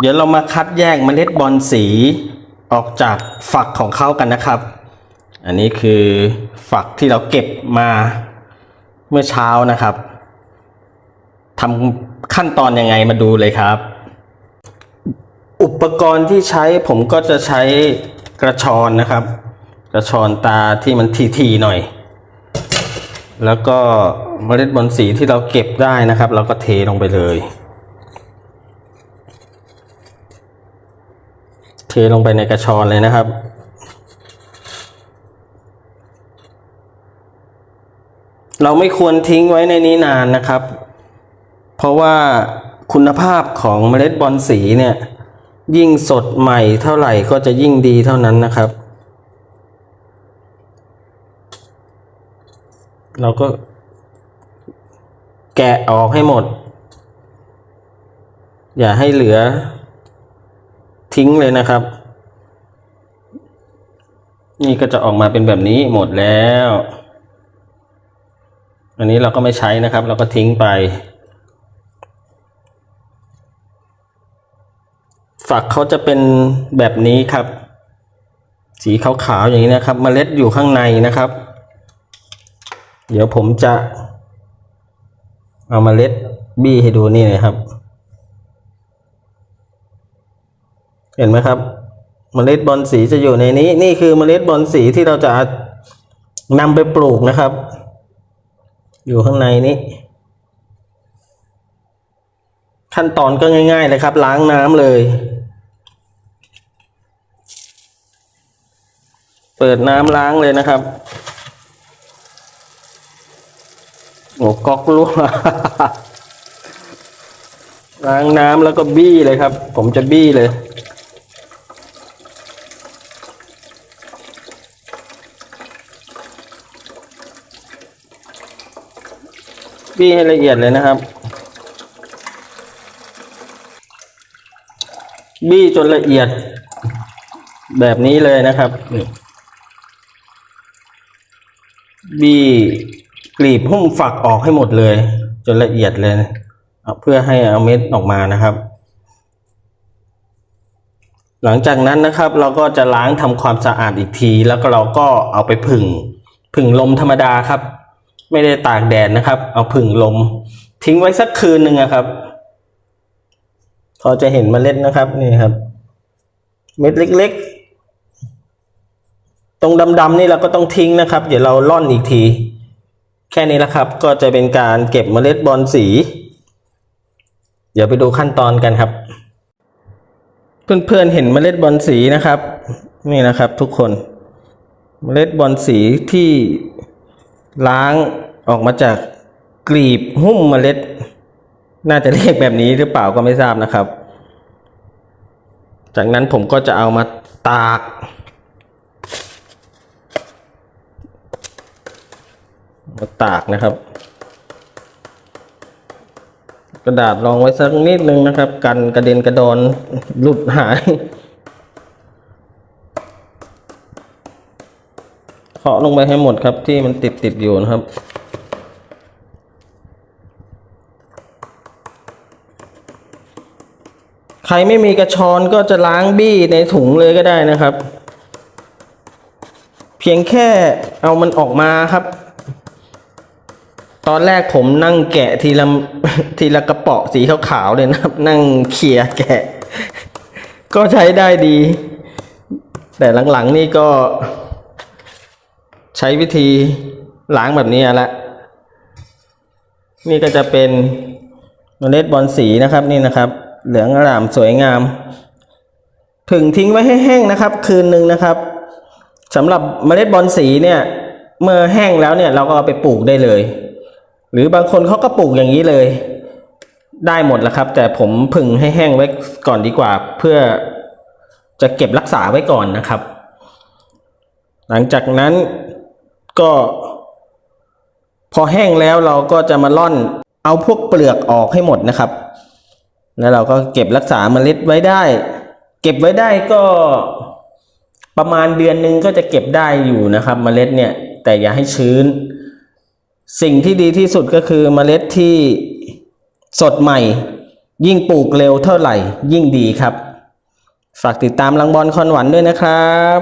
เดี๋ยวเรามาคัดแยกเมล็ดบอลสีออกจากฝักของเขากันนะครับ อันนี้คือฝักที่เราเก็บมาเมื่อเช้านะครับทำขั้นตอนยังไงมาดูเลยครับ อุปกรณ์ที่ใช้ผมก็จะใช้กระชอนนะครับ กระชอนตาที่มันทีๆหน่อย แล้วก็เมล็ดบอลสีที่เราเก็บได้นะครับ เราก็เทลงไปเลย เท ลงไปในกระชอนเลยนะครับ เราไม่ควรทิ้งไว้ในนี้นานนะครับ เพราะว่าคุณภาพของเมล็ดบอลสีเนี่ย ยิ่งสดใหม่เท่าไหร่ก็จะยิ่งดีเท่านั้นนะครับ เราก็แกะออกให้หมด อย่าให้เหลือ ทิ้งเลยนะครับ นี่ก็จะออกมาเป็นแบบนี้หมดแล้ว อันนี้เราก็ไม่ใช้นะครับ เราก็ทิ้งไป ฝักเขาจะเป็นแบบนี้ครับ สีขาวๆอย่างนี้นะครับเมล็ดอยู่ข้างในนะครับ เดี๋ยวผมจะเอามาเล็ดบี้ให้ดูนี่เลยครับ เห็นไหมครับเมล็ดบอลสีจะอยู่ในนี้ นี่คือเมล็ดบอลสีที่เราจะนำไปปลูกนะครับ อยู่ข้างในนี้ ขั้นตอนก็ง่าย ๆ เลยครับ ล้างน้ำเลย เปิดน้ำล้างเลยนะครับโอ้ก๊อกรั่วล้างน้ำแล้วก็บี้เลยครับ ผมจะบี้เลย บี้ให้ละเอียดเลยนะครับ บี้จนละเอียด แบบนี้เลยนะครับบี้กลีบหุ้มฝักออกให้หมดเลย จนละเอียดเลยเอาเพื่อให้เอาเม็ดออกมานะครับ หลังจากนั้นนะครับ เราก็จะล้างทำความสะอาดอีกที แล้วก็เราก็เอาไปผึ่งผึ่งลมธรรมดาครับ ไม่ได้ตากแดดนะครับ เอาผึ่งลม ทิ้งไว้สักคืนหนึ่งครับพอจะเห็นเมล็ดนะครับนี่ครับ เม็ดเล็ก ๆ ตรงดำๆนี่เราก็ต้องทิ้งนะครับ เดี๋ยวเราล่อนอีกที แค่นี้แหละครับ ก็จะเป็นการเก็บเมล็ดบอลสี เดี๋ยวไปดูขั้นตอนกันครับ เพื่อนๆเห็นเมล็ดบอลสีนะครับ นี่นะครับ ทุกคน เมล็ดบอลสีที่ ล้างออกมาจากกลีบหุ้มเมล็ด น่าจะเรียกแบบนี้หรือเปล่าก็ไม่ทราบนะครับ จากนั้นผมก็จะเอามาตาก มาตากนะครับ กระดาษรองไว้สักนิดนึงนะครับ กันกระเด็นกระดอนหลุดหาย เคาะลงไปให้หมดครับที่มันติดติดอยู่นะครับ ใครไม่มีกระชอนก็จะล้างบี้ในถุงเลยก็ได้นะครับ เพียงแค่เอามันออกมาครับ ตอนแรกผมนั่งแกะทีละทีละกระป๋อสีขาวๆเลยนะครับ นั่งเขี่ยแกะ ก็ใช้ได้ดี แต่หลังๆนี่ก็ ใช้วิธีล้างแบบนี้ละนี่ก็จะเป็นเมล็ดบอลสีนะครับนี่นะครับ เหลืองอร่ามสวยงามผึ่งทิ้งไว้ให้แห้งนะครับ คืนหนึ่งนะครับสำหรับเมล็ดบอลสีเนี่ยเมื่อแห้งแล้วเนี่ยเราก็เอาไปปลูกได้เลย หรือบางคนเขาก็ปลูกอย่างนี้เลย ได้หมดแล้วครับ แต่ผมผึ่งให้แห้งไว้ก่อนดีกว่า เพื่อจะเก็บรักษาไว้ก่อนนะครับ หลังจากนั้น ก็พอแห้งแล้วเราก็จะมาล่อนเอาพวกเปลือกออกให้หมดนะครับ แล้วเราก็เก็บรักษาเมล็ดไว้ได้ เก็บไว้ได้ก็ประมาณเดือนหนึ่งก็จะเก็บได้อยู่นะครับเมล็ดเนี่ย แต่อย่าให้ชื้น สิ่งที่ดีที่สุดก็คือเมล็ดที่สดใหม่ ยิ่งปลูกเร็วเท่าไหร่ ยิ่งดีครับ ฝากติดตามลังบอลคอนหวันด้วยนะครับ